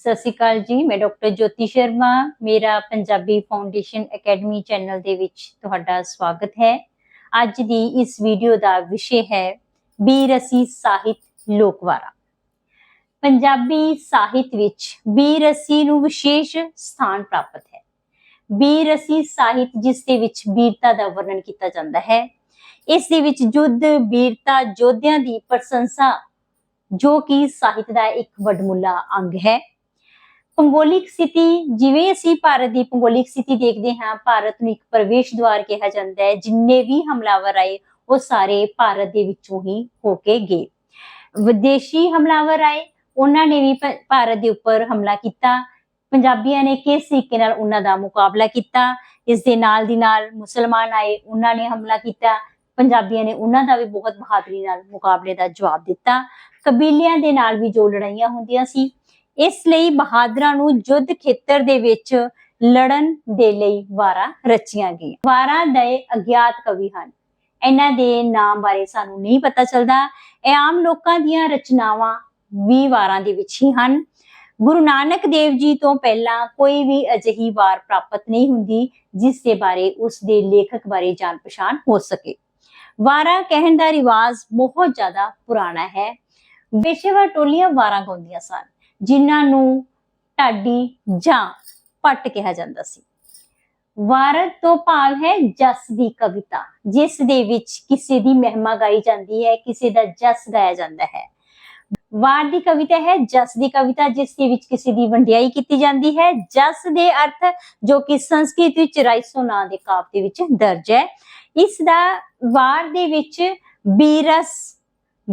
ਸਤਿ ਸ਼੍ਰੀ ਅਕਾਲ ਜੀ, ਮੈਂ ਡਾਕਟਰ ਜੋਤੀ ਸ਼ਰਮਾ, ਮੇਰਾ ਪੰਜਾਬੀ ਫਾਊਂਡੇਸ਼ਨ ਅਕੈਡਮੀ ਚੈਨਲ ਦੇ ਵਿੱਚ ਤੁਹਾਡਾ ਸਵਾਗਤ ਹੈ। ਅੱਜ ਦੀ ਇਸ ਵੀਡੀਓ ਦਾ ਵਿਸ਼ੇ ਹੈ ਬੀਰਸੀ ਸਾਹਿਤ ਲੋਕਵਾਰਾ। ਪੰਜਾਬੀ ਸਾਹਿਤ ਵਿੱਚ ਬੀਰਸੀ ਨੂੰ ਵਿਸ਼ੇਸ਼ ਸਥਾਨ ਪ੍ਰਾਪਤ ਹੈ। ਬੀਰਸੀ ਸਾਹਿਤ ਜਿਸ ਦੇ ਵਿੱਚ ਬੀਰਤਾ ਦਾ ਵਰਣਨ ਕੀਤਾ ਜਾਂਦਾ ਹੈ, ਇਸ ਦੇ ਵਿੱਚ ਯੁੱਧ ਬੀਰਤਾ ਯੋਧਿਆਂ ਦੀ ਪ੍ਰਸ਼ੰਸਾ ਜੋ ਕਿ ਸਾਹਿਤ ਦਾ ਇੱਕ ਵੱਡਮੁੱਲਾ ਅੰਗ ਹੈ। ਭੂਗੋਲਿਕ ਸਥਿਤੀ ਜਿਵੇਂ ਅਸੀਂ ਭਾਰਤ ਦੀ ਭੂਗੋਲਿਕ ਸਥਿਤੀ ਦੇਖਦੇ ਹਾਂ, ਭਾਰਤ ਨੂੰ ਇੱਕ ਪ੍ਰਵੇਸ਼ ਦੁਆਰ ਕਿਹਾ ਜਾਂਦਾ ਹੈ, ਜਿੰਨੇ ਵੀ ਹਮਲਾਵਰ ਆਏ, ਉਹ ਸਾਰੇ ਭਾਰਤ ਦੇ ਵਿੱਚੋਂ ਹੀ ਹੋ ਕੇ ਗਏ। ਵਿਦੇਸ਼ੀ ਹਮਲਾਵਰ ਆਏ, ਉਹਨਾਂ ਨੇ ਵੀ ਭਾਰਤ ਦੇ ਉੱਪਰ ਹਮਲਾ ਕੀਤਾ। ਪੰਜਾਬੀਆਂ ਨੇ ਕਿਸ ਤਰੀਕੇ ਨਾਲ ਉਹਨਾਂ ਦਾ ਮੁਕਾਬਲਾ ਕੀਤਾ? ਇਸ ਦੇ ਨਾਲ ਦੀ ਨਾਲ ਮੁਸਲਮਾਨ ਆਏ, ਉਹਨਾਂ ਨੇ ਹਮਲਾ ਕੀਤਾ। ਪੰਜਾਬੀਆਂ ਨੇ ਉਹਨਾਂ ਦਾ ਵੀ ਬਹੁਤ ਬਹਾਦਰੀ ਨਾਲ ਮੁਕਾਬਲੇ ਦਾ ਜਵਾਬ ਦਿੱਤਾ। ਕਬੀਲਿਆਂ ਦੇ ਨਾਲ ਵੀ ਜੋ ਲੜਾਈਆਂ ਹੁੰਦੀਆਂ ਸੀ ਇਸ ਲਈ ਬਹਾਦਰਾਂ ਨੂੰ ਯੁੱਧ ਖੇਤਰ ਦੇ ਵਿੱਚ ਲੜਨ ਦੇ ਲਈ ਵਾਰਾਂ ਰਚੀਆਂ ਗਈਆਂ। ਵਾਰਾਂ ਦੇ ਅਗਿਆਤ ਕਵੀ ਹਨ। ਇਹਨਾਂ ਦੇ ਨਾਮ ਬਾਰੇ ਸਾਨੂੰ ਨਹੀਂ ਪਤਾ ਚੱਲਦਾ। ਇਹ ਆਮ ਲੋਕਾਂ ਦੀਆਂ ਰਚਨਾਵਾਂ ਵੀ ਵਾਰਾਂ ਦੇ ਵਿੱਚ ਹੀ ਹਨ। ਗੁਰੂ ਨਾਨਕ ਦੇਵ ਜੀ ਤੋਂ ਪਹਿਲਾਂ ਕੋਈ ਵੀ ਅਜਿਹੀ ਵਾਰ ਪ੍ਰਾਪਤ ਨਹੀਂ ਹੁੰਦੀ, ਜਿਸ ਦੇ ਬਾਰੇ ਉਸ ਦੇ ਲੇਖਕ ਬਾਰੇ ਜਾਣ ਪਛਾਣ ਹੋ ਸਕੇ। ਵਾਰਾਂ ਕਹਿਣ ਦਾ ਰਿਵਾਜ ਬਹੁਤ ਜ਼ਿਆਦਾ ਪੁਰਾਣਾ ਹੈ। ਪੇਸ਼ੇਵਰ ਟੋਲੀਆਂ ਵਾਰਾਂ ਗਾਉਂਦੀਆਂ ਸਨ। ਜਿਨ੍ਹਾਂ ਨੂੰ ਢਾਡੀ ਜਾਂ ਪੱਟ ਕਿਹਾ ਜਾਂਦਾ ਸੀ। ਵਾਰਤ ਤੋਂ ਭਾਵ ਹੈ ਜਸ ਦੀ ਕਵਿਤਾ, ਜਿਸ ਦੇ ਵਿੱਚ ਕਿਸੇ ਦੀ ਮਹਿਮਾ ਗਾਈ ਜਾਂਦੀ ਹੈ, ਕਿਸੇ ਦਾ ਜਸ ਗਾਇਆ ਜਾਂਦਾ ਹੈ। ਵਾਰ ਦੀ ਕਵਿਤਾ ਹੈ ਜਸ ਦੀ ਕਵਿਤਾ, ਜਿਸ ਦੇ ਵਿੱਚ ਕਿਸੇ ਦੀ ਵੰਡਿਆਈ ਕੀਤੀ ਜਾਂਦੀ ਹੈ। ਜਸ ਦੇ ਅਰਥ ਜੋ ਕਿ ਸੰਸਕ੍ਰਿਤ ਵਿੱਚ ਰਾਈਸੋ ਨਾਂ ਦੇ ਕਾਵ ਦੇ ਵਿੱਚ ਦਰਜ ਹੈ। ਇਸ ਦਾ ਵਾਰ ਦੇ ਵਿੱਚ ਬੀਰਸ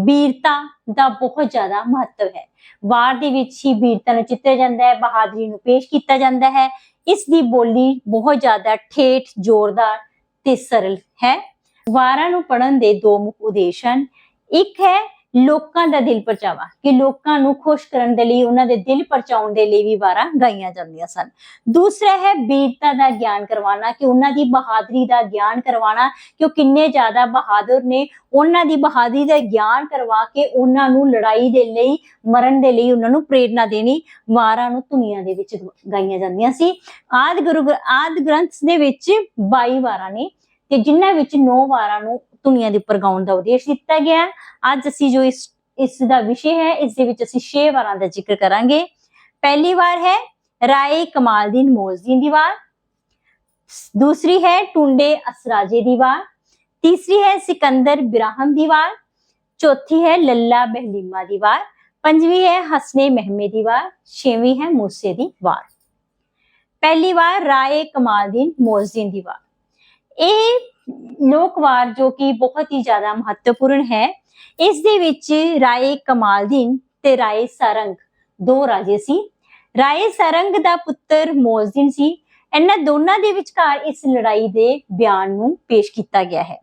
ਵੀਰਤਾ ਦਾ ਬਹੁਤ ਜ਼ਿਆਦਾ ਮਹੱਤਵ ਹੈ। ਵਾਰ ਦੇ ਵਿੱਚ ਹੀ ਵੀਰਤਾ ਨੂੰ ਚਿੱਤਰਿਆ ਜਾਂਦਾ ਹੈ, ਬਹਾਦਰੀ ਨੂੰ ਪੇਸ਼ ਕੀਤਾ ਜਾਂਦਾ ਹੈ। ਇਸ ਦੀ ਬੋਲੀ ਬਹੁਤ ਜ਼ਿਆਦਾ ਠੇਠ, ਜ਼ੋਰਦਾਰ ਤੇ ਸਰਲ ਹੈ। ਵਾਰਾਂ ਨੂੰ ਪੜਨ ਦੇ ਦੋ ਮੁੱਖ ਉਦੇਸ਼ ਹਨ। ਇੱਕ ਹੈ ਲੋਕਾਂ ਦਾ ਦਿਲ ਪਰਚਾਵਾ, ਕਿ ਲੋਕਾਂ ਨੂੰ ਖੁਸ਼ ਕਰਨ ਦੇ ਲਈ, ਉਹਨਾਂ ਦੇ ਦਿਲ ਪਰਚਾਉਣ ਦੇ ਲਈ ਵੀ ਵਾਰਾਂ ਗਾਈਆਂ ਜਾਂਦੀਆਂ ਸਨ। ਦੂਸਰਾ ਹੈ ਬੀਰਤਾ ਦਾ ਗਿਆਨ ਕਰਵਾਉਣਾ, ਕਿ ਉਹਨਾਂ ਦੀ ਬਹਾਦਰੀ ਦਾ ਗਿਆਨ ਕਰਵਾਉਣਾ, ਕਿ ਉਹ ਕਿੰਨੇ ਜ਼ਿਆਦਾ ਬਹਾਦਰ ਨੇ। ਉਹਨਾਂ ਦੀ ਬਹਾਦਰੀ ਦਾ ਗਿਆਨ ਕਰਵਾ ਕੇ ਉਹਨਾਂ ਨੂੰ ਲੜਾਈ ਦੇ ਲਈ, ਮਰਨ ਦੇ ਲਈ ਉਹਨਾਂ ਨੂੰ ਪ੍ਰੇਰਣਾ ਦੇਣੀ, ਵਾਰਾਂ ਨੂੰ ਧੁਨੀਆਂ ਦੇ ਵਿੱਚ ਗਾਈਆਂ ਜਾਂਦੀਆਂ ਸੀ। ਆਦ ਗੁਰੂ ਗ੍ਰ- ਆਦ ਗ੍ਰੰਥ ਦੇ ਵਿੱਚ 22 ਵਾਰਾਂ ਨੇ, ਤੇ ਜਿਨ੍ਹਾਂ ਵਿੱਚ 9 ਵਾਰਾਂ ਨੂੰ ਧੁਨੀਆਂ ਦੇ ਉੱਪਰ ਗਾਉਣ ਦਾ ਉਦੇਸ਼ ਦਿੱਤਾ ਗਿਆ ਹੈ। ਅੱਜ ਅਸੀਂ ਜੋ ਇਸ ਇਸ ਦਾ ਵਿਸ਼ੇ ਹੈ, ਇਸ ਦੇ ਵਿੱਚ ਅਸੀਂ 6 ਵਾਰਾਂ ਦਾ ਜ਼ਿਕਰ ਕਰਾਂਗੇ। ਪਹਿਲੀ ਵਾਰ ਹੈ, ਰਾਏ ਕਮਾਲਦੀਨ ਮੋਜ਼ਦੀਨ ਦੀ ਵਾਰ ਦੂਸਰੀ ਹੈ, ਟੁੰਡੇ ਅਸਰਾਜੇ ਦੀ ਵਾਰ ਤੀਸਰੀ ਹੈ, ਸਿਕੰਦਰ ਬਿਰਾਹਮ ਦੀ ਵਾਰ ਚੌਥੀ ਹੈ, ਲੱਲਾ ਬਹਿਲੀਮਾ ਦੀ ਵਾਰ ਪੰਜਵੀਂ ਹੈ, ਹਸਨੇ ਮਹਿਮੇ ਦੀ ਵਾਰ ਛੇਵੀਂ ਹੈ, ਮੂਸੇ ਦੀ ਵਾਰ ਪਹਿਲੀ ਵਾਰ ਰਾਏ ਕਮਾਲਦੀਨ ਮੋਜ਼ਦੀਨ ਦੀ ਵਾਰ ਇਹ ਲੋਕਵਾਰ ਜੋ ਕਿ ਬਹੁਤ ਹੀ ਜ਼ਿਆਦਾ ਮਹੱਤਵਪੂਰਨ ਹੈ। ਇਸ ਦੇ ਵਿੱਚ ਰਾਏ ਕਮਾਲਦੀਨ ਤੇ ਰਾਏ ਸਰੰਗ, ਦੋ ਰਾਜੇ ਸੀ। ਰਾਏ ਸਰੰਗ ਦਾ ਪੁੱਤਰ ਮੋਜ਼ਦੀਨ ਸੀ। ਇਹਨਾਂ ਦੋਨਾਂ ਦੇ ਵਿਚਕਾਰ ਇਸ ਲੜਾਈ ਦੇ ਬਿਆਨ ਨੂੰ ਪੇਸ਼ ਕੀਤਾ ਗਿਆ ਹੈ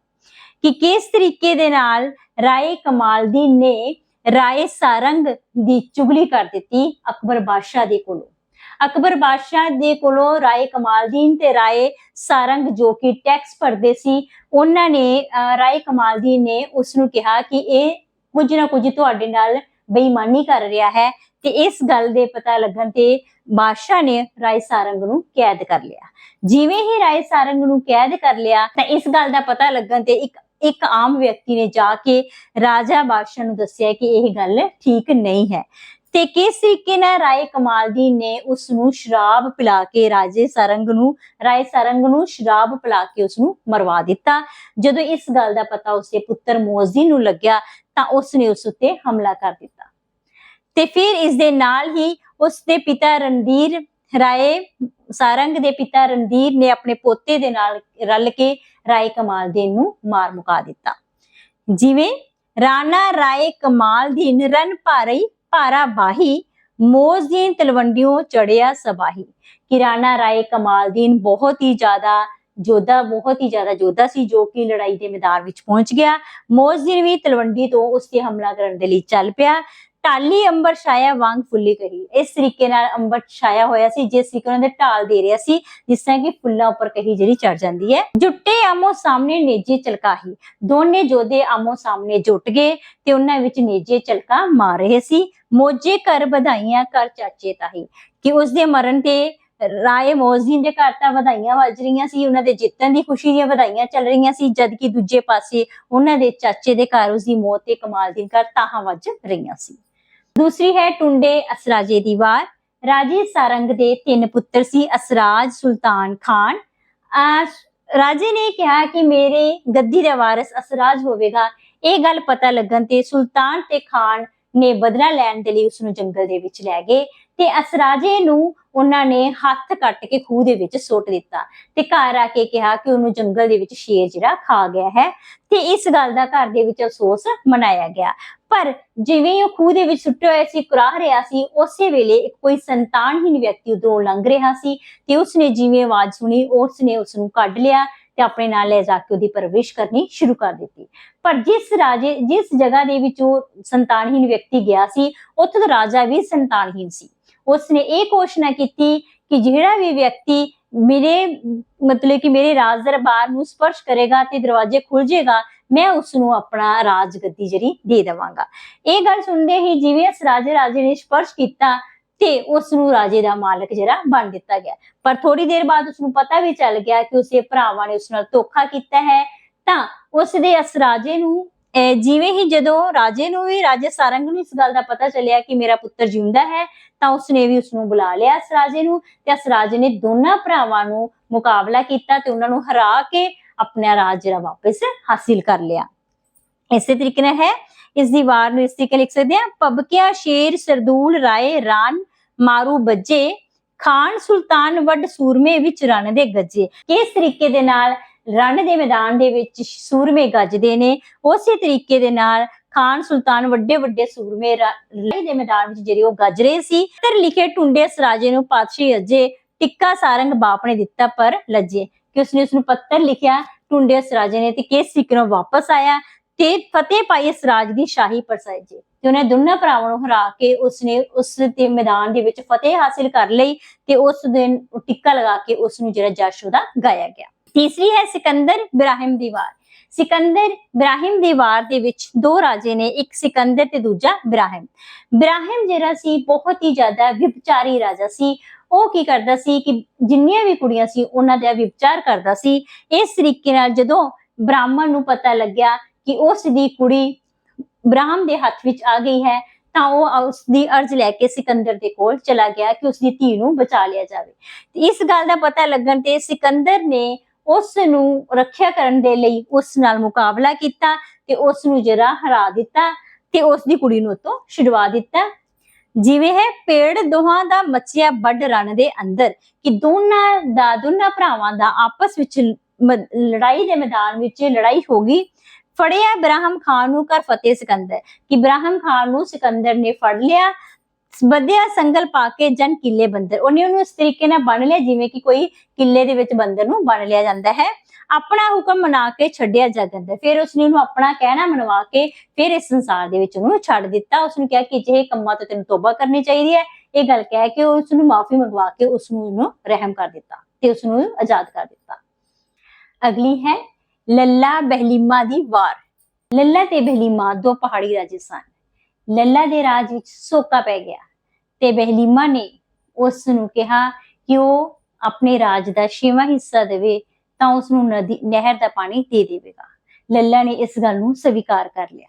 ਕਿ ਕਿਸ ਤਰੀਕੇ ਦੇ ਨਾਲ ਰਾਏ ਕਮਾਲਦੀਨ ਨੇ ਰਾਏ ਸਾਰੰਗ ਦੀ ਚੁਗਲੀ ਕਰ ਦਿੱਤੀ ਅਕਬਰ ਬਾਦਸ਼ਾਹ ਦੇ ਕੋਲੋਂ। ਅਕਬਰ ਬਾਦਸ਼ਾਹ ਦੇ ਕੋਲੋਂ ਰਾਏ ਕਮਾਲਦੀਨ ਤੇ ਰਾਏ ਸਾਰੰਗ ਜੋ ਕਿ ਟੈਕਸ ਭਰਦੇ ਸੀ ਉਹਨਾਂ ਨੇ ਅਹ, ਰਾਏ ਕਮਾਲਦੀਨ ਨੇ ਉਸ ਨੂੰ ਕਿਹਾ ਕਿ ਇਹ ਕੁਝ ਨਾ ਕੁਝ ਤੁਹਾਡੇ ਨਾਲ ਬੇਈਮਾਨੀ ਕਰ ਰਿਹਾ ਹੈ ਤੇ ਇਸ ਗੱਲ ਦੇ ਪਤਾ ਲੱਗਣ ਤੇ ਬਾਦਸ਼ਾਹ ਨੇ ਰਾਏ ਸਾਰੰਗ ਨੂੰ ਕੈਦ ਕਰ ਲਿਆ। ਜਿਵੇਂ ਹੀ ਰਾਏ ਸਾਰੰਗ ਨੂੰ ਕੈਦ ਕਰ ਲਿਆ ਤਾਂ ਇਸ ਗੱਲ ਦਾ ਪਤਾ ਲੱਗਣ ਤੇ ਇੱਕ ਇੱਕ ਆਮ ਵਿਅਕਤੀ ਨੇ ਜਾ ਕੇ ਰਾਜਾ ਬਾਦਸ਼ਾਹ ਨੂੰ ਦੱਸਿਆ ਕਿ ਇਹ ਗੱਲ ਠੀਕ ਨਹੀਂ ਹੈ। ਤੇ ਕਿਸ ਤਰੀਕੇ ਨਾਲ ਰਾਏ ਕਮਾਲਦੀਨ ਨੇ ਉਸ ਨੂੰ ਸ਼ਰਾਬ ਪਿਲਾ ਕੇ ਰਾਜੇ ਸਰੰਗ ਨੂੰ, ਰਾਏ ਸਰੰਗ ਨੂੰ ਸ਼ਰਾਬ ਪਿਲਾ ਕੇ ਉਸ ਨੂੰ ਮਰਵਾ ਦਿੱਤਾ। ਜਦੋਂ ਇਸ ਗੱਲ ਦਾ ਪਤਾ ਉਸਦੇ ਪੁੱਤਰ ਮੋਜ਼ੀ ਨੂੰ ਲੱਗਿਆ, ਤਾਂ ਉਸ ਨੇ ਉਸ ਉੱਤੇ ਹਮਲਾ ਕਰ ਦਿੱਤਾ। ਤੇ ਫਿਰ ਇਸ ਦੇ ਨਾਲ ਹੀ ਉਸ ਦੇ ਪਿਤਾ ਰਣਧੀਰ, ਰਾਏ ਸਾਰੰਗ ਦੇ ਪਿਤਾ ਰਣਧੀਰ ਨੇ ਆਪਣੇ ਪੋਤੇ ਦੇ ਨਾਲ ਰਲ ਕੇ ਰਾਏ ਕਮਾਲ ਕਮਾਲਦੀਨ ਨੂੰ ਮਾਰ ਮੁਕਾ ਦਿੱਤਾ। ਜਿਵੇਂ ਰਾਣਾ ਰਾਏ ਕਮਾਲਦੀਨ ਰਨ ਭਾਰਈ ਭਾਰੀ ਭਾਰਾ ਬਾਹੀ ਮੋਜ਼ਦੀਨ ਤਲਵੰਡੀਓ ਚੜਿਆ ਸਬਾਹੀ। ਕਿਰਾਨਾ ਰਾਏ ਕਮਾਲਦੀਨ ਬਹੁਤ ਹੀ ਜ਼ਿਆਦਾ ਜੋਧਾ, ਬਹੁਤ ਹੀ ਜ਼ਿਆਦਾ ਜੋਧਾ ਸੀ ਜੋ ਕਿ ਲੜਾਈ ਦੇ ਮੈਦਾਨ ਵਿੱਚ ਪਹੁੰਚ ਗਿਆ। ਮੋਜ਼ਦੀਨ ਵੀ ਤਲਵੰਡੀ ਤੋਂ ਉਸ ਤੇ ਹਮਲਾ ਕਰਨ ਦੇ ਲਈ ਚੱਲ ਪਿਆ। ਟਾਲੀ ਅੰਬਰ ਛਾਇਆ ਵਾਂਗ ਫੁੱਲੀ ਕਹੀ। ਇਸ ਤਰੀਕੇ ਨਾਲ ਅੰਬਰ ਛਾਇਆ ਹੋਇਆ ਸੀ, ਜਿਸ ਤਰੀਕੇ ਨਾਲ ਉਹਦੇ ਢਾਲ ਦੇ ਰਿਹਾ ਸੀ, ਜਿਸ ਤਰ੍ਹਾਂ ਕਿ ਫੁੱਲਾਂ ਉੱਪਰ ਕਹੀ ਜਿਹੜੀ ਚੜ ਜਾਂਦੀ ਹੈ। ਜੁੱਟੇ ਆਮੋ ਸਾਹਮਣੇ ਨੇਜੇ ਚਲਕਾਹੀ ਦੋਨੇ ਜੋਧੇ ਆਮੋ ਸਾਹਮਣੇ ਜੁਟ ਗਏ ਤੇ ਉਹਨਾਂ ਵਿੱਚ ਨੇਜੇ ਚਲਕਾ ਮਾਰ ਰਹੇ ਸੀ। ਮੋਜੇ ਕਰ ਵਧਾਈਆਂ ਕਰ ਚਾਚੇ ਤਾਹੀ। ਕਿ ਉਸ ਦੇ ਮਰਨ ਤੇ ਰਾਏ ਮੋਜ਼ਦੀਨ ਦੇ ਘਰ ਤਾਂ ਵਧਾਈਆਂ ਵੱਜ ਰਹੀਆਂ ਸੀ, ਉਹਨਾਂ ਦੇ ਜਿੱਤਣ ਦੀ ਖੁਸ਼ੀ ਦੀਆਂ ਵਧਾਈਆਂ ਚੱਲ ਰਹੀਆਂ ਸੀ ਜਦ ਕਿ ਦੂਜੇ ਪਾਸੇ ਉਹਨਾਂ ਦੇ ਚਾਚੇ ਦੇ ਘਰ ਉਸ ਦੀ ਮੌਤ ਤੇ ਕਮਾਲ ਕਮਾਲਦੀਨ ਘਰ ਤਾਹਾਂ ਵੱਜ ਰਹੀਆਂ ਸੀ। ਦੂਸਰੀ ਹੈ ਟੁੰਡੇ ਅਸਰਾਜੇ ਦੀ ਵਾਰ। ਰਾਜੇ ਸਾਰੰਗ ਦੇ ਤਿੰਨ ਪੁੱਤਰ ਸੀ ਅਸਰਾਜ, ਸੁਲਤਾਨ, ਖਾਨ। ਅਹ ਰਾਜੇ ਨੇ ਕਿਹਾ ਕਿ ਮੇਰੇ ਗੱਦੀ ਦਾ ਵਾਰਿਸ ਅਸਰਾਜ ਹੋਵੇਗਾ। ਇਹ ਗੱਲ ਪਤਾ ਲੱਗਣ ਤੇ ਸੁਲਤਾਨ ਤੇ ਖਾਨ ਨੇ ਬਦਲਾ ਲੈਣ ਦੇ ਲਈ ਉਸ ਨੂੰ ਜੰਗਲ ਦੇ ਵਿੱਚ ਲੈ ਗਏ। ਤੇ ਅਸਰਾਜੇ ਨੂੰ ਉਹਨਾਂ ਨੇ ਹੱਥ ਕੱਟ ਕੇ ਖੂਹ ਦੇ ਵਿੱਚ ਸੁੱਟ ਦਿੱਤਾ ਤੇ ਘਰ ਆ ਕੇ ਕਿਹਾ ਕਿ ਉਹਨੂੰ ਜੰਗਲ ਦੇ ਵਿੱਚ ਸ਼ੇਰ ਜਿਹੜਾ ਖਾ ਗਿਆ ਹੈ ਤੇ ਇਸ ਗੱਲ ਦਾ ਘਰ ਦੇ ਵਿੱਚ ਅਫਸੋਸ ਮਨਾਇਆ ਗਿਆ। ਪਰ ਜਿਵੇਂ ਉਹ ਖੂਹ ਦੇ ਵਿੱਚ ਸੁੱਟਿਆ ਹੋਇਆ ਸੀ, ਕੁਰਾਹ ਰਿਹਾ ਸੀ, ਉਸੇ ਵੇਲੇ ਇੱਕ ਕੋਈ ਸੰਤਾਨਹੀਨ ਵਿਅਕਤੀ ਉਧਰੋਂ ਲੰਘ ਰਿਹਾ ਸੀ ਤੇ ਉਸਨੇ ਜਿਵੇਂ ਆਵਾਜ਼ ਸੁਣੀ, ਉਸਨੇ ਉਸ ਨੂੰ ਕੱਢ ਲਿਆ ਤੇ ਆਪਣੇ ਨਾਲ ਲੈ ਜਾ ਕੇ ਉਹਦੀ ਪਰਵਰਿਸ਼ ਕਰਨੀ ਸ਼ੁਰੂ ਕਰ ਦਿੱਤੀ। ਪਰ ਜਿਸ ਰਾਜੇ, ਜਿਸ ਜਗ੍ਹਾ ਦੇ ਵਿੱਚ ਉਹ ਸੰਤਾਨਹੀਨ ਵਿਅਕਤੀ ਗਿਆ ਸੀ, ਉੱਥੇ ਦਾ ਰਾਜਾ ਵੀ ਸੰਤਾਨਹੀਨ ਸੀ। ਉਸਨੇ ਇਹ ਘੋਸ਼ਣਾ ਕੀਤੀ ਕਿ ਜਿਹੜਾ ਵੀ ਵਿਅਕਤੀ ਮੇਰੇ, ਮਤਲਬ ਕਿ ਮੇਰੇ ਰਾਜ ਦਰਬਾਰ ਨੂੰ ਸਪਰਸ਼ ਕਰੇਗਾ ਤੇ ਦਰਵਾਜ਼ੇ ਖੁੱਲ ਜਾਏਗਾ, ਮੈਂ ਉਸ ਨੂੰ ਆਪਣਾ ਰਾਜ ਗੱਦੀ ਜਿਹੜੀ ਦੇ ਦੇਵਾਂਗਾ। ਇਹ ਗੱਲ ਸੁਣਦੇ ਹੀ ਜਿਵੇਂ ਇਸ ਰਾਜੇ ਰਾਜੇ ਨੇ ਸਪਰਸ਼ ਕੀਤਾ ਤੇ ਉਸ ਨੂੰ ਰਾਜੇ ਦਾ ਮਾਲਕ ਜਿਹੜਾ ਬਣ ਦਿੱਤਾ ਗਿਆ। ਪਰ ਥੋੜੀ ਦੇਰ ਬਾਅਦ ਉਸ ਨੂੰ ਪਤਾ ਵੀ ਚੱਲ ਗਿਆ ਕਿ ਉਸਦੇ ਭਰਾਵਾਂ ਨੇ ਉਸ ਨਾਲ ਧੋਖਾ ਕੀਤਾ ਹੈ, ਤਾਂ ਉਸ ਦੇ ਇਸ ਰਾਜੇ ਨੂੰ ਜਿਵੇਂ ਹੀ ਜਦੋਂ ਰਾਜੇ ਨੂੰ ਵੀ, ਰਾਜੇ ਸਾਰੰਗ ਨੂੰ ਇਸ ਗੱਲ ਦਾ ਪਤਾ ਚੱਲਿਆ ਕਿ ਮੇਰਾ ਪੁੱਤਰ ਜਿਉਂਦਾ ਹੈ, ਤਾਂ ਉਸਨੇ ਵੀ ਉਸ ਨੂੰ ਬੁਲਾ ਲਿਆ ਇਸ ਰਾਜੇ ਨੂੰ ਤੇ ਇਸ ਰਾਜੇ ਨੇ ਦੋਨਾਂ ਭਰਾਵਾਂ ਨੂੰ ਮੁਕਾਬਲਾ ਕੀਤਾ ਤੇ ਉਹਨਾਂ ਨੂੰ ਹਰਾ ਕੇ ਆਪਣਾ ਰਾਜ ਜਿਹੜਾ ਵਾਪਸ ਹਾਸਿਲ ਕਰ ਲਿਆ। ਇਸੇ ਤਰੀਕੇ ਨਾਲ ਹੈ ਇਸ ਦੀ ਵਾਰ ਨੂੰ ਇਸ ਤਰੀਕੇ ਲਿਖ ਸਕਦੇ ਹਾਂ। ਪਬਕਿਆ ਸ਼ੇਰ ਸਰਦੂਲ ਰਾਏ ਰਾਨ ਮਾਰੂ ਬੱਜੇ, ਖਾਨ ਸੁਲਤਾਨ ਵੱਡ ਸੂਰਮੇ ਵਿੱਚ ਰਣ ਦੇ ਗੱਜੇ। ਕਿਸ ਤਰੀਕੇ ਦੇ ਨਾਲ ਰਣ ਦੇ ਮੈਦਾਨ ਦੇ ਵਿੱਚ ਸੂਰਮੇ ਗੱਜਦੇ ਨੇ। ਉਸੇ ਤਰੀਕੇ ਦੇ ਨਾਲ ਖਾਨ ਸੁਲਤਾਨ ਵੱਡੇ ਵੱਡੇ ਸੂਰਮੇ ਲੜਾਈ ਦੇ ਮੈਦਾਨ ਵਿੱਚ ਜਿਹੜੇ ਉਹ ਗੱਜ ਰਹੇ ਸੀ ਤੇ ਲਿਖੇ ਟੁੰਡੇ ਸਰਾਜੇ ਨੂੰ ਪਾਤਸ਼ਾਹ ਅਜੇ ਟਿੱਕਾ ਸਾਰੰਗ ਬਾਪ ਨੇ ਦਿੱਤਾ ਪਰ ਲੱਜੇ। ਕਿ ਉਸਨੇ ਉਸ ਨੂੰ ਪੱਤਰ ਲਿਖਿਆ, ਟੁੰਡੇ ਸਰਾਜੇ ਨੇ ਤੇ ਕਿਸ ਤਰੀਕੇ ਵਾਪਸ ਆਇਆ ਤੇ ਫਤਿਹ ਪਾਈ ਸਰਾਜ ਦੀ ਸ਼ਾਹੀ ਪਰਸਾਈ ਜੀ ਤੇ ਉਹਨੇ ਦੋਨਾਂ ਭਰਾਵਾਂ ਨੂੰ ਹਰਾ ਕੇ ਉਸਨੇ ਉਸ ਦੇ ਮੈਦਾਨ ਦੇ ਵਿੱਚ ਫਤਿਹ ਹਾਸਿਲ ਕਰ ਲਈ ਤੇ ਉਸ ਦਿਨ ਟਿੱਕਾ ਲਗਾ ਕੇ ਉਸ ਨੂੰ ਜਿਹੜਾ ਜਸ਼ੋ ਦਾ ਗਾਇਆ ਗਿਆ। ਤੀਸਰੀ ਹੈ ਸਿਕੰਦਰ ਇਬਰਾਹਿਮ ਦੀ ਵਾਰ। ਸਿਕੰਦਰ ਇਬਰਾਹਿਮ ਦੀ ਵਾਰ ਦੇ ਵਿੱਚ ਦੋ ਰਾਜੇ ਨੇ, ਇੱਕ ਸਿਕੰਦਰ ਤੇ ਦੂਜਾ ਇਬਰਾਹਿਮ ਇਬਰਾਹਿਮ ਜਿਹੜਾ ਸੀ, ਬਹੁਤ ਹੀ ਜ਼ਿਆਦਾ ਵਿਭਚਾਰੀ ਰਾਜਾ ਸੀ। ਉਹ ਕੀ ਕਰਦਾ ਸੀ ਕਿ ਜਿੰਨੀਆਂ ਵੀ ਕੁੜੀਆਂ ਸੀ, ਉਹਨਾਂ ਦਾ ਵਿਭਚਾਰ ਕਰਦਾ ਸੀ। ਇਸ ਤਰੀਕੇ ਨਾਲ ਜਦੋਂ ਬ੍ਰਾਹਮਣ ਨੂੰ ਪਤਾ ਲੱਗਿਆ ਕਿ ਉਸ ਦੀ ਕੁੜੀ ਬ੍ਰਾਹਮ ਦੇ ਹੱਥ ਵਿੱਚ ਆ ਗਈ ਹੈ, ਤਾਂ ਉਹ ਉਸ ਦੀ ਅਰਜ਼ ਲੈ ਕੇ ਸਿਕੰਦਰ ਦੇ ਕੋਲ ਚਲਾ ਗਿਆ ਕਿ ਉਸ ਦੀ ਧੀ ਨੂੰ ਬਚਾ ਲਿਆ ਜਾਵੇ। ਤੇ ਇਸ ਗੱਲ ਦਾ ਪਤਾ ਲੱਗਣ ਤੇ ਸਿਕੰਦਰ ਨੇ ਉਸ ਨੂੰ ਰੱਖਿਆ ਕਰਨ ਦੇ ਲਈ ਉਸ ਨਾਲ ਮੁਕਾਬਲਾ ਕੀਤਾ ਤੇ ਉਸ ਨੂੰ ਜਰਾ ਹਰਾ ਦਿੱਤਾ ਤੇ ਉਸ ਦੀ ਕੁੜੀ ਨੂੰ ਤੋਂ ਛੁਡਵਾ ਦਿੱਤਾ। ਜਿਵੇਂ ਹੈ, ਪੇੜ ਦੋਹਾਂ ਦਾ ਮੱਚਿਆ ਵੱਡ ਰਣ ਦੇ ਅੰਦਰ ਕਿ ਦੋਨਾਂ ਦਾ, ਦੋਨਾਂ ਭਰਾਵਾਂ ਦਾ ਆਪਸ ਵਿੱਚ ਲੜਾਈ ਦੇ ਮੈਦਾਨ ਵਿੱਚ ਲੜਾਈ ਹੋ ਗਈ। ਫੜਿਆ ਇਬਰਾਹਿਮ ਖਾਨ ਨੂੰ ਕਰ ਫਤਿਹ ਸਿਕੰਦਰ, ਕਿ ਇਬਰਾਹਿਮ ਖਾਨ ਨੂੰ ਸਿਕੰਦਰ ਨੇ ਫੜ ਲਿਆ। ਵਧਿਆ ਸੰਗਲ ਪਾ ਕੇ ਜਨ ਕਿਲੇ ਬੰਦਰ। ਉਹਨੇ ਉਹਨੂੰ ਇਸ ਤਰੀਕੇ ਨਾਲ ਬਣ ਲਿਆ, ਜਿਵੇਂ ਕਿ ਕੋਈ ਕਿੱਲੇ ਦੇ ਵਿੱਚ ਬੰਦਰ ਨੂੰ ਬਣ ਲਿਆ ਜਾਂਦਾ ਹੈ। ਆਪਣਾ ਹੁਕਮ ਮਨਾ ਕੇ ਛੱਡਿਆ ਜਗ ਫਿਰ ਉਸਨੇ ਉਹਨੂੰ ਆਪਣਾ ਕਹਿਣਾ ਮਨਵਾ ਕੇ ਫਿਰ ਇਸ ਸੰਸਾਰ ਦੇ ਵਿੱਚ ਉਹਨੂੰ ਛੱਡ ਦਿੱਤਾ। ਉਸਨੂੰ ਕਿਹਾ ਕਿ ਜੇ ਕੰਮਾਂ ਤੋਂ ਤੈਨੂੰ ਤੋਬਾ ਕਰਨੀ ਚਾਹੀਦੀ ਹੈ। ਇਹ ਗੱਲ ਕਹਿ ਕੇ ਉਸ ਨੂੰ ਮਾਫੀ ਮੰਗਵਾ ਕੇ ਉਸ ਨੂੰ ਉਹਨੂੰ ਰਹਿਮ ਕਰ ਦਿੱਤਾ ਤੇ ਉਸ ਨੂੰ ਆਜ਼ਾਦ ਕਰ ਦਿੱਤਾ। ਅਗਲੀ ਹੈ, ਲੱਲਾ ਬਹਿਲੀਮਾ ਦੀ ਵਾਰ। ਲੱਲਾ ਤੇ ਬਹਿਲੀਮਾ ਦੋ ਪਹਾੜੀ ਰਾਜੇ ਸਨ ਲੱਲਾ ਦੇ ਰਾਜ ਵਿੱਚ ਸੋਕਾ ਪੈ ਗਿਆ ਤੇ ਬਹਿਲੀਮਾ ਨੇ ਉਸ ਨੂੰ ਕਿਹਾ ਕਿ ਉਹ ਆਪਣੇ ਰਾਜ ਦਾ ਛੇਵਾਂ ਹਿੱਸਾ ਦੇਵੇ ਤਾਂ ਉਸ ਨੂੰ ਨਦੀ, ਨਹਿਰ ਦਾ ਪਾਣੀ ਦੇ ਦੇਵੇਗਾ। ਲੱਲਾ ਨੇ ਇਸ ਗੱਲ ਨੂੰ ਸਵੀਕਾਰ ਕਰ ਲਿਆ।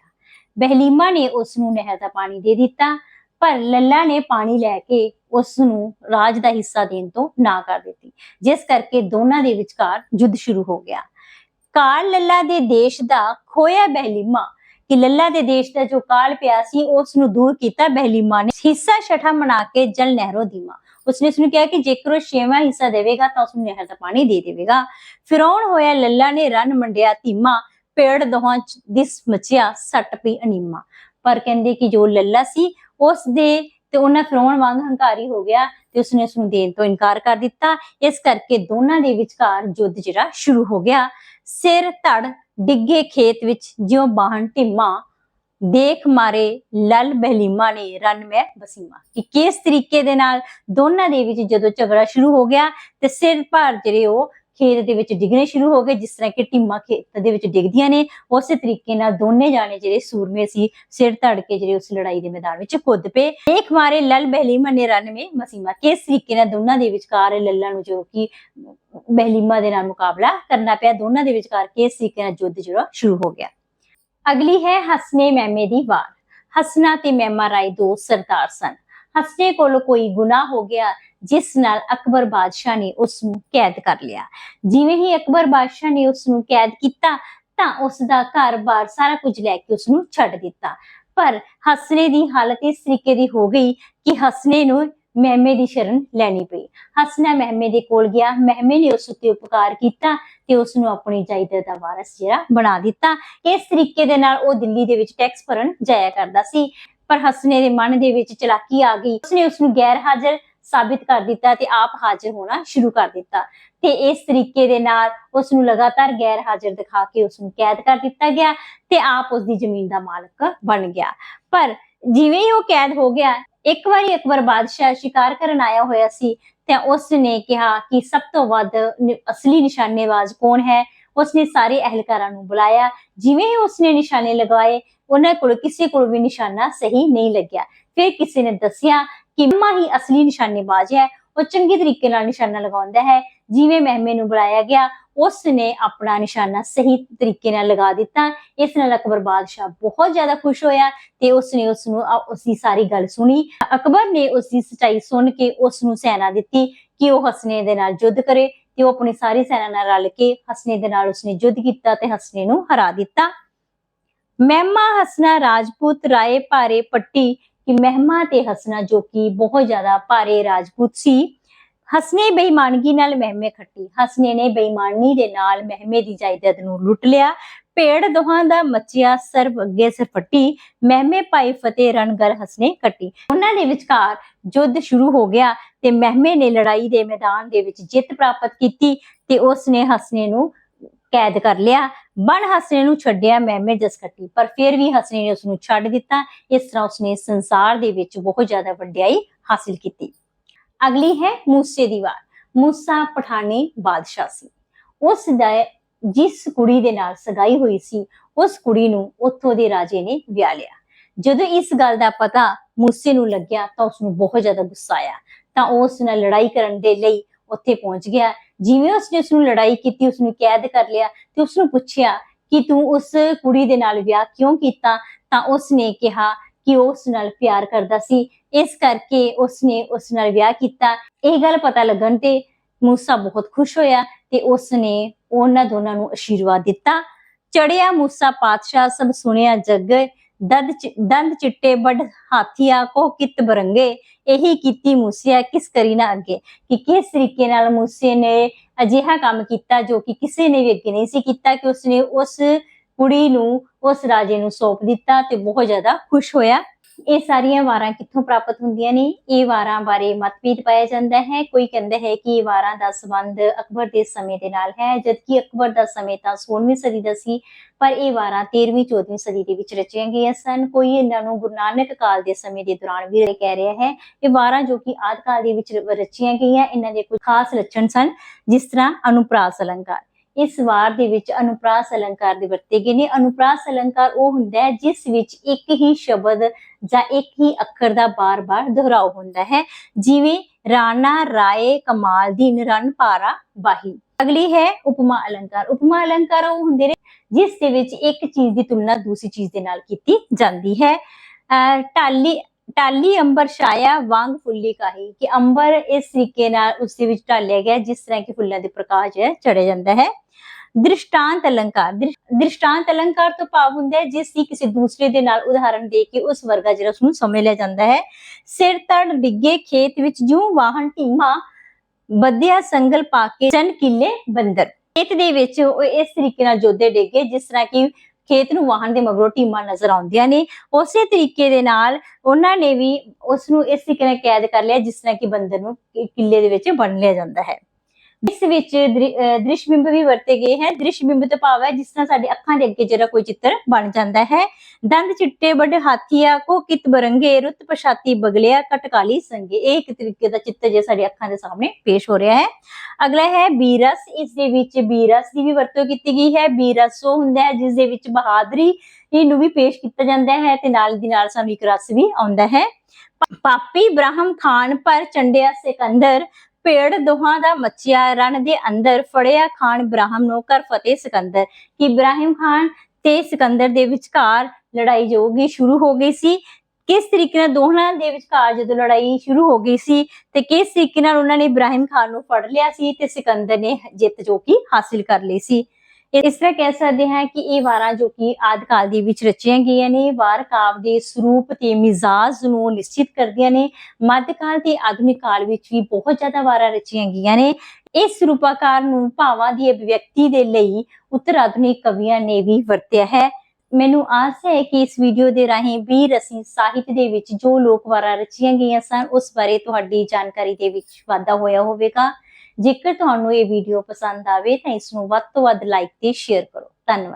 ਬਹਿਲੀਮਾ ਨੇ ਉਸ ਨੂੰ ਨਹਿਰ ਦਾ ਪਾਣੀ ਦੇ ਦਿੱਤਾ, ਪਰ ਲੱਲਾ ਨੇ ਪਾਣੀ ਲੈ ਕੇ ਉਸ ਨੂੰ ਰਾਜ ਦਾ ਹਿੱਸਾ ਦੇਣ ਤੋਂ ਨਾ ਕਰ ਦਿੱਤੀ, ਜਿਸ ਕਰਕੇ ਦੋਨਾਂ ਦੇ ਵਿਚਕਾਰ ਯੁੱਧ ਸ਼ੁਰੂ ਹੋ ਗਿਆ। ਕਾਲ ਲੱਲਾ ਦੇ ਦੇਸ਼ ਦਾ ਖੋਇਆ ਬਹਿਲੀਮਾ ਕਿ ਲੱਲਾ ਦੇ ਦੇਸ਼ ਦਾ ਜੋ ਕਾਲ ਪਿਆ ਸੀ ਉਸ ਨੂੰ ਦੂਰ ਕੀਤਾ ਬਹਿਲੀਮਾ ਨੇ। ਹਿੱਸਾ ਛਠਾ ਮਨਾ ਕੇ ਜਲ ਨਹਿਰੋ ਦੀਮਾ। ਉਸਨੇ ਉਸ ਕਿਹਾ ਕਿ ਜੇਕਰ ਉਹ ਛੇਵਾਂ ਹਿੱਸਾ ਦੇਵੇਗਾ, ਤਾਂ ਉਸ ਨੂੰ ਨਹਿਰ ਦਾ ਪਾਣੀ ਦੇ ਦੇਵੇਗਾ। ਫਿਰੌਣ ਹੋਇਆ ਲੱਲਾ ਨੇ ਰਨ ਮੰਡਿਆ ਧੀਮਾ। ਪੇੜ ਦੋਹਾਂ ਦਿਸ ਮਚਿਆ, ਸੱਟ ਪਈ ਅਨੀਮਾ। ਪਰ ਕਹਿੰਦੇ ਕਿ ਜੋ ਲੱਲਾ ਸੀ ਉਸ ਦੇ ਤੇ ਉਹਨਾਂ ਫਿਰੌਣ ਵਾਂਗ ਹੰਕਾਰੀ ਹੋ ਗਿਆ ਤੇ ਉਸਨੇ ਉਸ ਨੂੰ ਦੇਣ ਤੋਂ ਇਨਕਾਰ ਕਰ ਦਿੱਤਾ। ਇਸ ਕਰਕੇ ਦੋਨਾਂ ਦੇ ਵਿਚਕਾਰ ਯੁੱਧ ਜਿਹੜਾ ਸ਼ੁਰੂ ਹੋ ਗਿਆ। ਸਿਰ ਧੜ ਡਿੱਗੇ ਖੇਤ ਵਿੱਚ ਜਿਉਂ ਬਾਹਣ ਢਿਮਾ, ਦੇਖ ਮਾਰੇ ਲਲ ਬਹਿਲੀਮਾ ਨੇ ਰਨ ਮੈਂ ਬਸੀਮਾ ਕਿ ਕਿਸ ਤਰੀਕੇ ਦੇ ਨਾਲ ਦੋਨਾਂ ਦੇ ਵਿੱਚ ਜਦੋਂ ਝਗੜਾ ਸ਼ੁਰੂ ਹੋ ਗਿਆ ਤੇ ਸਿਰ ਭਾਰ ਜਿਹੜੇ ਉਹ ਖੇਤ ਦੇ ਵਿੱਚ ਡਿੱਗਣੇ ਸ਼ੁਰੂ ਹੋ ਗਏ, ਜਿਸ ਤਰ੍ਹਾਂ ਕਿ ਟੀਮਾਂ ਖੇਤ ਦੇ ਵਿੱਚ ਡਿੱਗਦੀਆਂ ਨੇ। ਉਸੇ ਤਰੀਕੇ ਨਾਲ ਦੋਨੇ ਜਾਣੇ ਜਿਹੜੇ ਸੂਰਮੇ ਸੀ, ਸਿਰ ਧੜ ਕੇ ਜਿਹੜੇ ਉਸ ਲੜਾਈ ਦੇ ਮੈਦਾਨ ਵਿੱਚ ਕੁੱਦ ਪਏ। ਦੇਖ ਮਾਰੇ ਲਲ ਬਹਿਲੀਮਾ ਨੇ ਰਨ ਮੇ ਮਸੀਮਾ। ਕਿਸ ਤਰੀਕੇ ਨਾਲ ਦੋਨਾਂ ਦੇ ਵਿਚਕਾਰ ਲੱਲਾਂ ਨੂੰ ਜੋ ਕਿ ਬਹਿਲੀਮਾ ਦੇ ਨਾਲ ਮੁਕਾਬਲਾ ਕਰਨਾ ਪਿਆ, ਦੋਨਾਂ ਦੇ ਵਿਚਕਾਰ ਕਿਸ ਤਰੀਕੇ ਨਾਲ ਯੁੱਧ ਜਿਹੜਾ ਸ਼ੁਰੂ ਹੋ ਗਿਆ? ਅਗਲੀ ਹੈ ਹਸਨੇ ਮਹਿਮੇ ਦੀ ਵਾਰ। ਹਸਨਾ ਤੇ ਮਹਿਮਾ ਰਾਏ ਦੋ ਸਰਦਾਰ ਸਨ। ਹਸਨੇ ਕੋਲ ਕੋਈ ਗੁਨਾਹ ਹੋ ਗਿਆ ਜਿਸ ਨਾਲ ਅਕਬਰ ਬਾਦਸ਼ਾਹ ਨੇ ਉਸ ਨੂੰ ਕੈਦ ਕਰ ਲਿਆ। ਜਿਵੇਂ ਹੀ ਅਕਬਰ ਬਾਦਸ਼ਾਹ ਨੇ ਉਸ ਨੂੰ ਕੈਦ ਕੀਤਾ, ਤਾਂ ਉਸ ਦਾ ਘਰ-ਬਾਰ ਸਾਰਾ ਕੁਝ ਲੈ ਕੇ ਉਸ ਨੂੰ ਛੱਡ ਦਿੱਤਾ। ਪਰ ਹਸਨੇ ਦੀ ਹਾਲਤ ਇਸ ਤਰੀਕੇ ਦੀ ਹੋ ਗਈ ਕਿ ਹਸਨੇ ਨੂੰ ਮਹਿਮੇ ਦੀ ਸ਼ਰਨ ਲੈਣੀ ਪਈ। ਹਸਨਾ ਮਹਿਮੇ ਦੇ ਕੋਲ ਗਿਆ। ਮਹਿਮੇ ਨੇ ਉਸ ਉੱਤੇ ਉਪਕਾਰ ਕੀਤਾ ਤੇ ਉਸ ਨੂੰ ਆਪਣੀ ਜਾਇਦਾਦ ਦਾ ਵਾਰਸ ਜਿਹੜਾ ਬਣਾ ਦਿੱਤਾ। ਇਸ ਤਰੀਕੇ ਦੇ ਨਾਲ ਉਹ ਦਿੱਲੀ ਦੇ ਵਿੱਚ ਟੈਕਸ ਭਰਨ ਜਾਇਆ ਕਰਦਾ ਸੀ। ਪਰ ਹਸਨੇ ਦੇ ਮਨ ਦੇ ਵਿੱਚ ਚਲਾਕੀ ਆ ਗਈ। ਉਸਨੇ ਉਸ ਨੂੰ ਗੈਰ ਹਾਜ਼ਰ ਸਾਬਿਤ ਕਰ ਦਿੱਤਾ ਤੇ ਆਪ ਹਾਜ਼ਰ ਹੋਣਾ ਸ਼ੁਰੂ ਕਰ ਦਿੱਤਾ। ਤੇ ਇਸ ਤਰੀਕੇ ਦੇ ਨਾਲ ਉਸ ਨੂੰ ਲਗਾਤਾਰ ਗੈਰ ਹਾਜ਼ਰ ਦਿਖਾ ਕੇ ਉਸ ਨੂੰ ਕੈਦ ਕਰ ਦਿੱਤਾ ਗਿਆ ਤੇ ਆਪ ਉਸ ਦੀ ਜ਼ਮੀਨ ਦਾ ਮਾਲਕ ਬਣ ਗਿਆ। ਪਰ ਜਿਵੇਂ ਹੀ ਉਹ ਕੈਦ ਹੋ ਗਿਆ, ਇੱਕ ਵਾਰੀ ਅਕਬਰ ਬਾਦਸ਼ਾਹ ਸ਼ਿਕਾਰ ਕਰਨ ਆਇਆ ਹੋਇਆ ਸੀ ਤੇ ਉਸ ਨੇ ਕਿਹਾ ਕਿ ਸਭ ਤੋਂ ਵੱਧ ਅਸਲੀ ਨਿਸ਼ਾਨੇਬਾਜ਼ ਕੌਣ ਹੈ? ਉਸਨੇ ਸਾਰੇ ਅਹਿਲਕਾਰਾਂ ਨੂੰ ਬੁਲਾਇਆ। ਜਿਵੇਂ ਹੀ ਉਸਨੇ ਨਿਸ਼ਾਨੇ ਲਗਾਏ ਉਹਨਾਂ ਕੋਲ ਕਿਸੇ ਕੋਲ ਵੀ ਨਿਸ਼ਾਨਾ ਸਹੀ ਨਹੀਂ ਲੱਗਿਆ। ਫਿਰ ਕਿਸੇ ਨੇ ਦੱਸਿਆ ਕਿ ਮਾ ਹੀ ਅਸਲੀ ਨਿਸ਼ਾਨੇਬਾਜ਼ ਹੈ, ਉਹ ਚੰਗੇ ਤਰੀਕੇ ਨਾਲ ਨਿਸ਼ਾਨਾ ਲਗਾਉਂਦਾ ਹੈ। ਜਿਵੇਂ ਮਹਿਮੇ ਨੂੰ ਬੁਲਾਇਆ ਗਿਆ ਉਸ ਨੇ ਆਪਣਾ ਨਿਸ਼ਾਨਾ ਸਹੀ ਤਰੀਕੇ ਨਾਲ ਲਗਾ ਦਿੱਤਾ। ਇਸ ਨਾਲ ਅਕਬਰ ਬਾਦਸ਼ਾਹ ਬਹੁਤ ਜ਼ਿਆਦਾ ਖੁਸ਼ ਹੋਇਆ ਤੇ ਉਸ ਨੇ ਉਸ ਨੂੰ ਉਸ ਦੀ ਸਾਰੀ ਗੱਲ ਸੁਣੀ। ਅਕਬਰ ਨੇ ਉਸ ਦੀ ਸਚਾਈ ਸੁਣ ਕੇ ਉਸ ਨੂੰ ਸੈਨਾ ਦਿੱਤੀ ਕਿ ਉਹ ਹਸਨੇ ਦੇ ਨਾਲ ਯੁੱਧ ਕਰੇ ਤੇ ਉਹ ਆਪਣੀ ਸਾਰੀ ਸੈਨਾ ਨਾਲ ਰਲ ਕੇ ਹਸਨੇ ਦੇ ਨਾਲ ਉਸਨੇ ਯੁੱਧ ਕੀਤਾ ਤੇ ਹਸਨੇ ਨੂੰ ਹਰਾ ਦਿੱਤਾ। ਮਹਿਮਾ ਹਸਨਾ ਰਾਜਪੂਤ ਰਾਏ ਭਾਰੇ ਪੱਟੀ ਕਿ ਮਹਿਮਾ ਤੇ ਹਸਨਾ ਜੋ ਕਿ ਬਹੁਤ ਜ਼ਿਆਦਾ ਭਾਰੇ ਰਾਜਪੂਤ ਸੀ। ਹਸਨੇ ਬੇਈਮਾਨਗੀ ਨਾਲ ਮਹਿਮੇ ਖੱਟੀ, ਹਸਨੇ ਨੇ ਬੇਈਮਾਨੀ ਦੇ ਨਾਲ ਮਹਿਮੇ ਦੀ ਜਾਇਦਾਦ ਨੂੰ ਲੁੱਟ ਲਿਆ। ਭੇੜ ਦੋਹਾਂ ਦਾ ਮੱਚਿਆ ਸਰਬ ਅੱਗੇ ਸਰਫੱਟੀ ਮਹਿਮੇ ਪਾਈ ਫਤਿਹ ਰਣਗਰ ਹਸਨੇ ਕੱਟੀ। ਉਹਨਾਂ ਦੇ ਵਿਚਕਾਰ ਯੁੱਧ ਸ਼ੁਰੂ ਹੋ ਗਿਆ ਤੇ ਮਹਿਮੇ ਨੇ ਲੜਾਈ ਦੇ ਮੈਦਾਨ ਦੇ ਵਿੱਚ ਜਿੱਤ ਪ੍ਰਾਪਤ ਕੀਤੀ ਤੇ ਉਸ ਨੇ ਹਸਨੇ ਨੂੰ ਕੈਦ ਕਰ ਲਿਆ। ਬਣ ਹਸਨੇ ਨੂੰ ਛੱਡਿਆ ਮਹਿਮੇ ਜਸਕੱਟੀ ਪਰ ਫਿਰ ਵੀ ਹਸਨੇ ਨੇ ਉਸ ਨੂੰ ਛੱਡ ਦਿੱਤਾ। ਇਸ ਤਰ੍ਹਾਂ ਉਸਨੇ ਸੰਸਾਰ ਦੇ ਵਿੱਚ ਬਹੁਤ ਜ਼ਿਆਦਾ ਵੱਡਿਆਈ ਹਾਸਿਲ ਕੀਤੀ। ਅਗਲੀ ਹੈ ਮੂਸੇ ਦੀ ਵਾਰ। ਮੂਸਾ ਪਠਾਨੀ ਬਾਦਸ਼ਾਹ ਸੀ। ਉਸ ਦਾ ਜਿਸ ਕੁੜੀ ਦੇ ਨਾਲ ਸਗਾਈ ਹੋਈ ਸੀ, ਉਸ ਕੁੜੀ ਨੂੰ ਉੱਥੋਂ ਦੇ ਰਾਜੇ ਨੇ ਵਿਆਹ ਲਿਆ। ਜਦੋਂ ਇਸ ਗੱਲ ਦਾ ਪਤਾ ਮੂਸੇ ਨੂੰ ਲੱਗਿਆ ਤਾਂ ਉਸ ਨੂੰ ਬਹੁਤ ਜ਼ਿਆਦਾ ਗੁੱਸਾ ਆਇਆ। ਤਾਂ ਉਹ ਉਸ ਨਾਲ ਲੜਾਈ ਕਰਨ ਦੇ ਲਈ ਉੱਥੇ ਪਹੁੰਚ ਗਿਆ। ਜਿਵੇਂ ਉਸਨੇ ਉਸ ਨੂੰ ਲੜਾਈ ਕੀਤੀ ਉਸ ਨੂੰ ਕੈਦ ਕਰ ਲਿਆ ਤੇ ਉਸ ਨੂੰ ਪੁੱਛਿਆ ਕਿ ਤੂੰ ਉਸ ਕੁੜੀ ਦੇ ਨਾਲ ਵਿਆਹ ਕਿਉਂ ਕੀਤਾ, ਤਾਂ ਉਸ ਨੇ ਕਿਹਾ ਕਿ ਉਹ ਉਸ ਨਾਲ ਪਿਆਰ ਕਰਦਾ ਸੀ। ਇਸ ਕਰਕੇ ਉਸ ਨੇ ਉਸ ਨਾਲ ਵਿਆਹ ਕੀਤਾ। ਇਹ ਗੱਲ ਪਤਾ ਲੱਗਣ ਤੇ ਮੂਸਾ ਬਹੁਤ ਖੁਸ਼ ਹੋਇਆ ਤੇ ਉਸ ਨੇ ਉਹਨਾਂ ਦੋਨਾਂ ਨੂੰ ਅਸ਼ੀਰਵਾਦ ਦਿੱਤਾ। ਚੜਿਆ ਮੂਸਾ ਪਾਤਸ਼ਾਹ ਸਭ ਸੁਣਿਆ ਜੱਗ ਦੰਦ ਦੰਦ ਚਿੱਟੇ ਵੱਡ ਹਾਥੀਆ ਕੋ ਕਿਤ ਬਰੰਗੇ। ਇਹੀ ਕੀਤੀ ਮੂਸਿਆ ਕਿਸ ਕਰੀ ਨਾ ਅੱਗੇ। ਕਿ ਕਿਸ ਤਰੀਕੇ ਨਾਲ ਮੂਸੇ ਨੇ ਅਜਿਹਾ ਕੰਮ ਕੀਤਾ ਜੋ ਕਿ ਕਿਸੇ ਨੇ ਵੀ ਅੱਗੇ ਨਹੀਂ ਸੀ ਕੀਤਾ ਕਿ ਉਸਨੇ ਉਸ ਕੁੜੀ ਨੂੰ, ਉਸ ਰਾਜੇ ਨੂੰ ਸੌਂਪ ਦਿੱਤਾ ਤੇ ਬਹੁਤ ਜ਼ਿਆਦਾ ਖੁਸ਼ ਹੋਇਆ। ਇਹ ਸਾਰੀਆਂ ਵਾਰਾਂ ਕਿੱਥੋਂ ਪ੍ਰਾਪਤ ਹੁੰਦੀਆਂ ਨੇ? ਇਹ ਵਾਰਾਂ ਬਾਰੇ ਮਤਭੇਦ ਪਾਇਆ ਜਾਂਦਾ ਹੈ। ਕੋਈ ਕਹਿੰਦਾ ਹੈ ਕਿ ਇਹ ਵਾਰਾਂ ਦਾ ਸੰਬੰਧ ਅਕਬਰ ਦੇ ਸਮੇਂ ਦੇ ਨਾਲ ਹੈ, ਜਦਕਿ ਅਕਬਰ ਦਾ ਸਮੇਂ ਤਾਂ 16ਵੀਂ ਸਦੀ ਦਾ ਸੀ, ਪਰ ਇਹ ਵਾਰਾਂ 13ਵੀਂ 14ਵੀਂ ਸਦੀ ਦੇ ਵਿੱਚ ਰਚੀਆਂ ਗਈਆਂ ਸਨ। ਕੋਈ ਇਹਨਾਂ ਨੂੰ ਗੁਰੂ ਨਾਨਕ ਕਾਲ ਦੇ ਸਮੇਂ ਦੇ ਦੌਰਾਨ ਵੀ ਕਹਿ ਰਿਹਾ ਹੈ ਇਹ ਵਾਰਾਂ ਜੋ ਕਿ ਆਦਿ ਕਾਲ ਦੇ ਵਿੱਚ ਰਚੀਆਂ ਗਈਆਂ, ਇਹਨਾਂ ਦੇ ਕੁਝ ਖਾਸ ਲੱਛਣ ਸਨ, ਜਿਸ ਤਰ੍ਹਾਂ ਅਨੁਪ੍ਰਾਸ ਅਲੰਕਾਰ। ਇਸ ਵਾਰ ਦੇ ਵਿੱਚ ਅਨੁਪ੍ਰਾਸ ਅਲੰਕਾਰ ਦੇ ਵਰਤੇ ਗਏ ਨੇ। ਅਨੁਪ੍ਰਾਸ ਅਲੰਕਾਰ ਉਹ ਹੁੰਦਾ ਹੈ ਜਿਸ ਵਿੱਚ ਇੱਕ ਹੀ ਸ਼ਬਦ ਜਾਂ ਇੱਕ ਹੀ ਅੱਖਰ ਦਾ ਬਾਰ-ਬਾਰ ਦੁਹਰਾਓ ਹੁੰਦਾ ਹੈ। ਜਿਵੇਂ, ਰਾਣਾ ਰਾਏ ਕਮਾਲਦੀਨ ਰਨ ਪਾਰਾ ਬਾਹੀ ਅਗਲੀ ਹੈ ਉਪਮਾ ਅਲੰਕਾਰ। ਉਪਮਾ ਅਲੰਕਾਰ ਉਹ ਹੁੰਦੇ ਨੇ ਜਿਸ ਦੇ ਵਿੱਚ ਇੱਕ ਚੀਜ਼ ਦੀ ਤੁਲਨਾ ਦੂਸਰੀ ਚੀਜ਼ ਦੇ ਨਾਲ ਕੀਤੀ ਜਾਂਦੀ ਹੈ। ਅਹ ਟਾਲੀ ਟਾਲੀ ਅੰਬਰ ਛਾਇਆ ਵਾਂਗ ਫੁੱਲੀ ਕਾਹੀ ਕਿ ਅੰਬਰ ਇਸ ਤਰੀਕੇ ਨਾਲ ਉਸ ਦੇ ਵਿੱਚ ਢਾਲਿਆ ਗਿਆ ਜਿਸ ਤਰ੍ਹਾਂ ਕਿ ਫੁੱਲਾਂ ਦੇ ਪ੍ਰਕਾਸ਼ ਹੈ ਚੜਿਆ ਜਾਂਦਾ ਹੈ। ਦ੍ਰਿਸ਼ਟਾਂਤ ਅਲੰਕਾਰ। ਦ੍ਰਿਸ਼ਟਾਂਤ ਅਲੰਕਾਰ ਤੋਂ ਭਾਵ ਹੁੰਦਾ ਹੈ ਜਿਸ ਦੀ ਕਿਸੇ ਦੂਸਰੇ ਦੇ ਨਾਲ ਉਦਾਹਰਣ ਦੇ ਕੇ ਉਸ ਵਰਗਾ ਜਿਹੜਾ ਉਸ ਨੂੰ ਸਮਝ ਲਿਆ ਜਾਂਦਾ ਹੈ, ਸਿਰ ਤੜ ਡਿੱਗੇ ਖੇਤ ਵਿੱਚ ਜੂ ਵਾਹਨ ਢੀਮਾ ਬੱਧਿਆ ਸੰਗਲ ਪਾ ਕੇ ਚਨ ਕਿੱਲੇ ਬੰਦਰ। ਖੇਤ ਦੇ ਵਿੱਚ ਉਹ ਇਸ ਤਰੀਕੇ ਨਾਲ ਜੋਧੇ ਡਿੱਗੇ, ਜਿਸ ਤਰ੍ਹਾਂ ਕਿ ਖੇਤ ਨੂੰ ਵਾਹਨ ਦੇ ਮਗਰੋਂ ਟੀਮਾਂ ਨਜ਼ਰ ਆਉਂਦੀਆਂ ਨੇ। ਉਸੇ ਤਰੀਕੇ ਦੇ ਨਾਲ ਉਹਨਾਂ ਨੇ ਵੀ ਉਸ ਨੂੰ ਇਸ ਤਰੀਕੇ ਨਾਲ ਕੈਦ ਕਰ ਲਿਆ, ਜਿਸ ਤਰ੍ਹਾਂ ਕਿ ਬੰਦਰ ਨੂੰ ਕਿੱਲੇ ਦੇ ਵਿੱਚ ਬੰਨ ਲਿਆ ਜਾਂਦਾ ਹੈ। ਜਿਸ ਵਿੱਚ ਦ੍ਰਿ- ਅਹ ਦ੍ਰਿਸ਼ਬਿੰਬ ਵੀ ਵਰਤੇ ਗਏ ਹੈ। ਦ੍ਰਿਸ਼ਬਿੰਬ ਤੋਂ ਭਾਵ ਹੈ ਜਿਸ ਤਰ੍ਹਾਂ ਸਾਡੇ ਅੱਖਾਂ ਦੇ ਅੱਗੇ ਜਿਹੜਾ ਕੋਈ ਚਿੱਤਰ ਬਣ ਜਾਂਦਾ ਹੈ। ਦੰਦ ਚਿੱਟੇ, ਵੱਡੇ ਹਾਥੀਆ ਕੋ ਕਿਤ ਬਰੰਗੇ, ਰੁੱਤ ਪਛਾਤੀ ਬਗਲਿਆ, ਕਟਕਾਲੀ ਸੰਗੇ। ਇਹ ਇੱਕ ਤਰੀਕੇ ਦਾ ਚਿੱਤਰ ਜੇ ਸਾਡੀ ਅੱਖਾਂ ਦੇ ਸਾਹਮਣੇ ਪੇਸ਼ ਹੋ ਰਿਹਾ ਹੈ। ਅਗਲਾ ਹੈ ਬੀਰਸ। ਇਸ ਦੇ ਵਿੱਚ ਬੀਰਸ ਦੀ ਵੀ ਵਰਤੋਂ ਕੀਤੀ ਗਈ ਹੈ। ਬੀਰਸ ਉਹ ਹੁੰਦਾ ਹੈ ਜਿਸ ਦੇ ਵਿੱਚ ਬਹਾਦਰੀ ਨੂੰ ਵੀ ਪੇਸ਼ ਕੀਤਾ ਜਾਂਦਾ ਹੈ ਤੇ ਨਾਲ ਦੀ ਨਾਲ ਸਾਨੂੰ ਇੱਕ ਰਸ ਵੀ ਆਉਂਦਾ ਹੈ। ਪਾਪੀ ਬ੍ਰਾਹਮ ਖਾਨ ਪਰ ਚੰਡਿਆ ਸਿਕੰਦਰ ਭੇੜ ਦੋਹਾਂ ਦਾ ਮੱਚਿਆ ਰਨ ਦੇ ਅੰਦਰ ਫੜਿਆ ਖਾਨ ਬ੍ਰਾਹਮ ਨੂੰ ਕਰ ਫਤਿਹ ਸਿਕੰਦਰ, ਕਿ ਇਬਰਾਹਿਮ ਖਾਨ ਤੇ ਸਿਕੰਦਰ ਦੇ ਵਿਚਕਾਰ ਲੜਾਈ ਜੋ ਕਿ ਸ਼ੁਰੂ ਹੋ ਗਈ ਸੀ, ਕਿਸ ਤਰੀਕੇ ਨਾਲ ਦੋਹਾਂ ਦੇ ਵਿਚਕਾਰ ਜਦੋਂ ਲੜਾਈ ਸ਼ੁਰੂ ਹੋ ਗਈ ਸੀ ਤੇ ਕਿਸ ਤਰੀਕੇ ਨਾਲ ਉਹਨਾਂ ਨੇ ਇਬਰਾਹਿਮ ਖਾਨ ਨੂੰ ਫੜ ਲਿਆ ਸੀ ਤੇ ਸਿਕੰਦਰ ਨੇ ਜਿੱਤ ਜੋ ਕਿ ਹਾਸਿਲ ਕਰ ਲਈ ਸੀ। ਇਸ ਤਰ੍ਹਾਂ ਕਹਿ ਸਕਦੇ ਹਾਂ ਕਿ ਇਹ ਵਾਰਾਂ ਜੋ ਕਿ ਆਦਿਕਾਲ ਦੇ ਵਿੱਚ ਰਚੀਆਂ ਗਈਆਂ ਨੇ, ਵਾਰ ਕਾਵ ਦੇ ਸਰੂਪ ਤੇ ਮਿਜ਼ਾਜ ਨੂੰ ਨਿਸ਼ਚਿਤ ਕਰਦੀਆਂ ਨੇ, ਮੱਧਕਾਲ ਤੇ ਆਧੁਨਿਕ ਕਾਲ ਵਿੱਚ ਵੀ ਬਹੁਤ ਜ਼ਿਆਦਾ ਵਾਰਾਂ ਰਚੀਆਂ ਗਈਆਂ ਨੇ। ਇਸ ਰੂਪਾਕਾਰ ਨੂੰ ਭਾਵਾਂ ਦੀ ਅਭਿਵਿਅਕਤੀ ਦੇ ਲਈ ਉੱਤਰ ਆਧੁਨਿਕ ਕਵੀਆਂ ਨੇ ਵੀ ਵਰਤਿਆ ਹੈ। ਮੈਨੂੰ ਆਸ ਹੈ ਕਿ ਇਸ ਵੀਡੀਓ ਦੇ ਰਾਹੀਂ ਵੀ ਰਸੀ ਸਾਹਿਤ ਦੇ ਵਿੱਚ ਜੋ ਲੋਕ ਵਾਰਾਂ ਰਚੀਆਂ ਗਈਆਂ ਸਨ, ਉਸ ਬਾਰੇ ਤੁਹਾਡੀ ਜਾਣਕਾਰੀ ਦੇ ਵਿੱਚ ਵਾਧਾ ਹੋਇਆ ਹੋਵੇਗਾ। ਜੇਕਰ ਤੁਹਾਨੂੰ ਇਹ ਵੀਡੀਓ ਪਸੰਦ ਆਵੇ ਤਾਂ ਇਸ ਨੂੰ ਵੱਧ ਤੋਂ ਵੱਧ ਲਾਈਕ ਤੇ ਸ਼ੇਅਰ ਕਰੋ। ਧੰਨਵਾਦ।